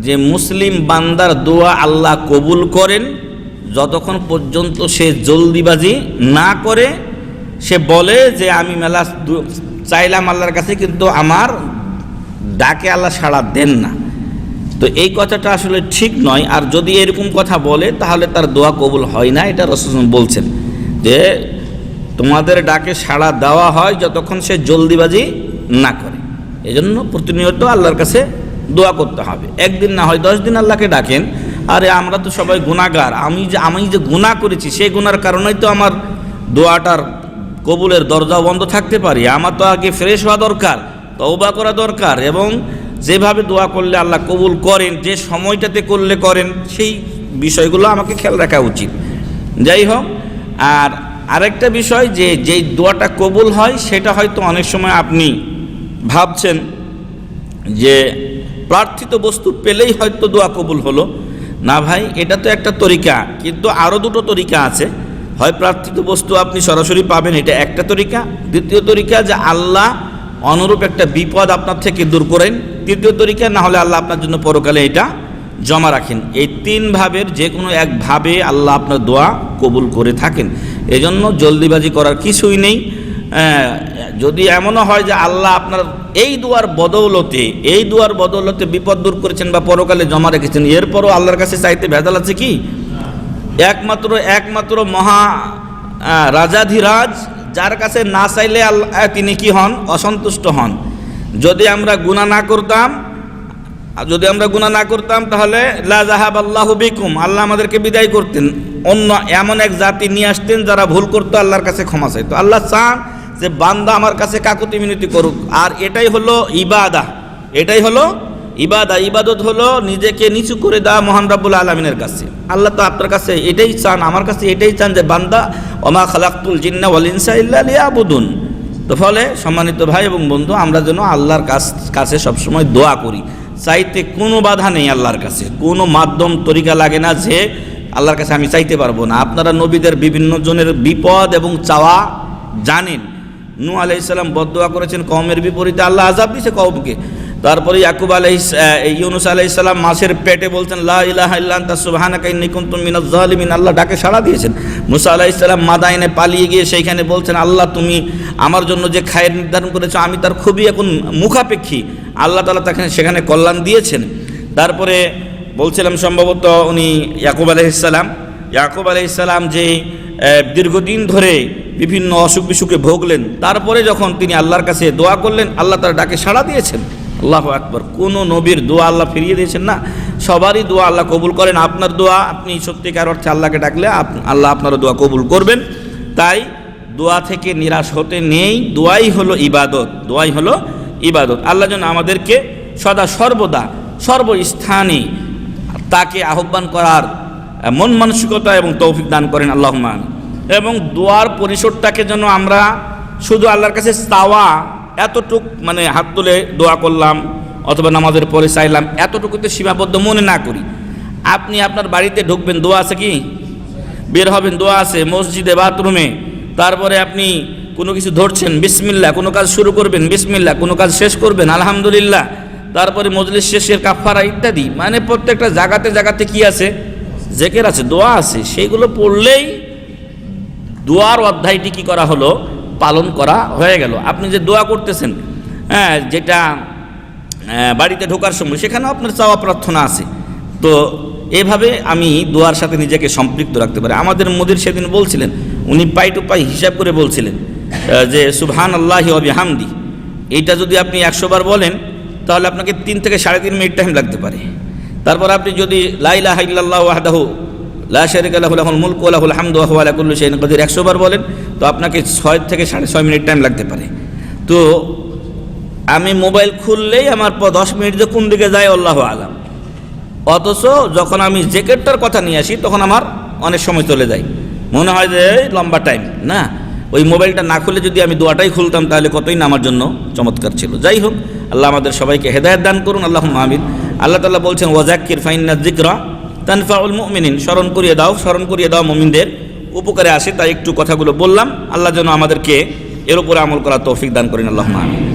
যে মুসলিম বান্দার দোয়া আল্লাহ কবুল করেন, যতক্ষণ পর্যন্ত সে জলদিবাজি না করে, সে বলে যে আমি মেলা চাইলাম আল্লাহর কাছে কিন্তু আমার ডাকে আল্লাহ সাড়া দেন না। তো এই কথাটা আসলে ঠিক নয়। আর যদি এরকম কথা বলে, তাহলে তার দোয়া কবুল হয় না, এটা রসুল বলছেন। যে তোমাদের ডাকে সাড়া দেওয়া হয় যতক্ষণ সে জলদিবাজি না করে। এজন্য প্রতিনিয়ত আল্লাহর কাছে দোয়া করতে হবে। একদিন না হয় দশ দিন আল্লাহকে ডাকেন, আরে আমরা তো সবাই গুণাগার আমি যে আমি যে গুণা করেছি সেই গুনার কারণেই তো আমার দোয়াটার কবুলের দরজা বন্ধ থাকতে পারি। আমার তো আগে ফ্রেশ হওয়া দরকার, তওবা করা দরকার এবং যেভাবে দোয়া করলে আল্লাহ কবুল করেন, যে সময়টাতে করলে করেন, সেই বিষয়গুলো আমাকে খেয়াল রাখা উচিত। যাই হোক, আর আরেকটা বিষয় যে যেই দোয়াটা কবুল হয়, সেটা হয়তো অনেক সময় আপনি ভাবছেন যে প্রার্থিত বস্তু পেলেই হয়তো দোয়া কবুল হলো। না ভাই, এটা তো একটা তরিকা, কিন্তু আরও দুটো তরিকা আছে। হয় প্রার্থিত বস্তু আপনি সরাসরি পাবেন, এটা একটা তরিকা। দ্বিতীয় তরিকা যে আল্লাহ অনুরূপ একটা বিপদ আপনার থেকে দূর করেন। তৃতীয় তরিকা, না হলে আল্লাহ আপনার জন্য পরকালে এটা জমা রাখেন। এই তিন ভাবের যে কোনো এক ভাবে আল্লাহ আপনার দোয়া কবুল করে থাকেন। এজন্য জলদিবাজি করার কিছুই নেই। যদি এমনও হয় যে আল্লাহ আপনার এই দুয়ার বদৌলতে, এই দুয়ার বদৌলতে বিপদ দূর করেছেন বা পরকালে জমা রেখেছেন, এরপরও আল্লাহর কাছে চাইতে ভেজাল আছে কি? একমাত্র একমাত্র মহা রাজাধিরাজ, যার কাছে না চাইলে আল্লাহ তিনি কি হন? অসন্তুষ্ট হন। যদি আমরা গুণা না করতাম যদি আমরা গুণা না করতাম, তাহলে লা জাহাব আল্লাহ বিকুম, আল্লাহ আমাদেরকে বিদায় করতেন। অন্য এমন এক জাতি নিয়ে আসতেন যারা ভুল করতো, আল্লাহর কাছে ক্ষমা চাইতো। আল্লাহ চান যে বান্দা আমার কাছে কাকুতি মিনতি করুক, আর এটাই হলো ইবাদা। এটাই হলো ইবাদা। ইবাদত হলো নিজেকে নিচু করে দেওয়া মহান রাব্বুল আলমিনের কাছে। আল্লাহ তো আপনার কাছে এটাই চান, আমার কাছে এটাই চান যে বান্দা, ওমা খালাকুল জিন্না ওয়াল লিয়াবুদুন। তো ফলে সম্মানিত ভাই এবং বন্ধু, আমরা যেন আল্লাহর কাছ, কাছে সবসময় দোয়া করি। চাইতে কোনো বাধা নেই আল্লাহর কাছে। কোনো মাধ্যম, তরিকা লাগে না যে আল্লাহর কাছে আমি চাইতে পারব না। আপনারা নবীদের বিভিন্ন জনের বিপদ এবং চাওয়া জানেন। নু আলাইসাল্লাম বদোয়া করেছেন কমের বিপরীতে, আল্লাহ আজাব দিয়েছে কমকে তারপরে ইয়াকুব আলাই ইউনুস আলাইসাল্লাম মাছের পেটে বলছেন, লা আল্লাহ ডাকে সাড়া দিয়েছেন। মুসা আলাইসাল্লাম মাদাইনে পালিয়ে গিয়ে সেইখানে বলছেন, আল্লাহ, তুমি আমার জন্য যে খায়ের নির্ধারণ করেছ, আমি তার খুবই এখন মুখাপেক্ষী। আল্লাহ তালা তাকে সেখানে কল্যাণ দিয়েছেন। তারপরে বলছিলাম সম্ভবত উনি ইয়াকুব আলাইসাল্লাম ইয়াকুব আলাইসাল্লাম যে দীর্ঘদিন ধরে বিভিন্ন অসুখ বিসুখে ভোগলেন। তারপরে যখন তিনি আল্লাহর কাছে দোয়া করলেন, আল্লাহ তার ডাকে সাড়া দিয়েছেন। আল্লাহ আকবর। কোনো নবীর দোয়া আল্লাহ ফিরিয়ে দিয়েছেন না। সবারই দোয়া আল্লাহ কবুল করেন। আপনার দোয়া, আপনি সত্যিকার অর্থে আল্লাহকে ডাকলে আল্লাহ আপনার দোয়া কবুল করবেন। তাই দোয়া থেকে নিরাশ হতে নেই। দোয়াই হলো ইবাদত। দোয়াই হলো ইবাদত। আল্লাহ যেন আমাদেরকে সদা সর্বদা, সর্বস্থানে তাকে আহ্বান করার মন মানসিকতা এবং তৌফিক দান করেন। আল্লাহ মান এবং দোয়ার পরিসরটাকে যেন আমরা শুধু আল্লাহর কাছে চাওয়া, এতটুক মানে হাত তুলে দোয়া করলাম অথবা নামাজের পরে চাইলাম, এতটুকুতে সীমাবদ্ধ মনে না করি। আপনি আপনার বাড়িতে ঢুকবেন, দোয়া আছে কি? বের হবেন, দোয়া আছে, মসজিদে, বাথরুমে। তারপরে আপনি কোনো কিছু ধরছেন বিসমিল্লা কোনো কাজ শুরু করবেন বিসমিল্লা কোনো কাজ শেষ করবেন, আলহামদুলিল্লাহ। তারপরে মজলিস শেষের কাফারা ইত্যাদি মানে প্রত্যেকটা জায়গাতে জায়গাতে কি আছে? জেকের আছে, দোয়া আছে, সেইগুলো পড়লেই দোয়ার অধ্যায়টি কি করা হলো? পালন করা হয়ে গেল। আপনি যে দোয়া করতেছেন হ্যাঁ যেটা বাড়িতে ঢোকার সময়, সেখানেও আপনার চাওয়া প্রার্থনা আছে। তো এভাবে আমি দোয়ার সাথে নিজেকে সম্পৃক্ত রাখতে পারি। আমাদের মোদির সেদিন বলছিলেন, উনি পাই টু পাই হিসাব করে বলছিলেন যে সুবহান আল্লাহ হামদি এইটা যদি আপনি একশো বার বলেন, তাহলে আপনাকে তিন থেকে সাড়ে তিন মিনিট টাইম লাগতে পারে। তারপর আপনি যদি লাইলা হাইল্লাহ ওয়াহদাহু 100 বার বলেন, তো আপনাকে 6 থেকে 6.5 মিনিট টাইম লাগতে পারে। তো আমি মোবাইল খুললেই আমার 10 মিনিট যে কোন দিকে যায়, আল্লাহ আলাম। অথচ যখন আমি জ্যাকেটটার কথা নিয়ে আসি, তখন আমার অনেক সময় চলে যায়। মনে হয় যে লম্বা টাইম না, ওই মোবাইলটা না খুলে যদি আমি দোয়াটাই খুলতাম, তাহলে কতই না আমার জন্য চমৎকার ছিল। যাই হোক, আল্লাহ আমাদের সবাইকে হেদায়ত দান করুন আল্লাহ আমিন। আল্লাহ তাল্লাহ বলছেন ওয়াজাক্কির ফাইন্না যিকরা। তানফাউল মুমিনিন, স্মরণ করিয়ে দাও, স্মরণ করিয়ে দাও মুমিনদের। উপকারে আসে, তাই একটু কথাগুলো বললাম। আল্লাহ যেন আমাদেরকে এর উপরে আমল করার তৌফিক দান করেন। আল্লাহ আমিন।